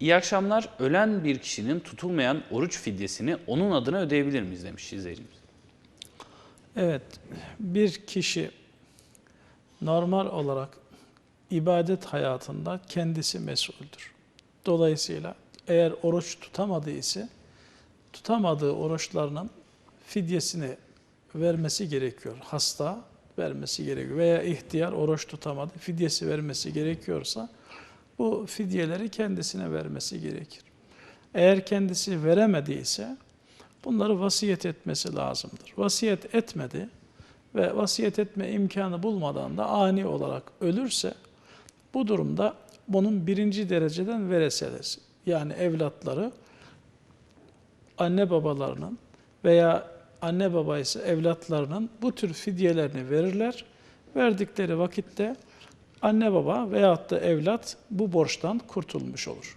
İyi akşamlar. Ölen bir kişinin tutulmayan oruç fidyesini onun adına ödeyebilir miyiz demiş izleyicimiz. Evet, bir kişi normal olarak ibadet hayatında kendisi mesuldür. Dolayısıyla eğer oruç tutamadığı ise tutamadığı oruçlarının fidyesini vermesi gerekiyor. Hasta vermesi gerekiyor veya ihtiyar oruç tutamadı, fidyesi vermesi gerekiyorsa bu fidyeleri kendisine vermesi gerekir. Eğer kendisi veremediyse bunları vasiyet etmesi lazımdır. Vasiyet etmedi ve vasiyet etme imkanı bulmadan da ani olarak ölürse bu durumda bunun birinci dereceden vereseler yani evlatları anne babalarının veya anne baba ise evlatlarının bu tür fidyelerini verirler. Verdikleri vakitte anne baba veyahut da evlat bu borçtan kurtulmuş olur.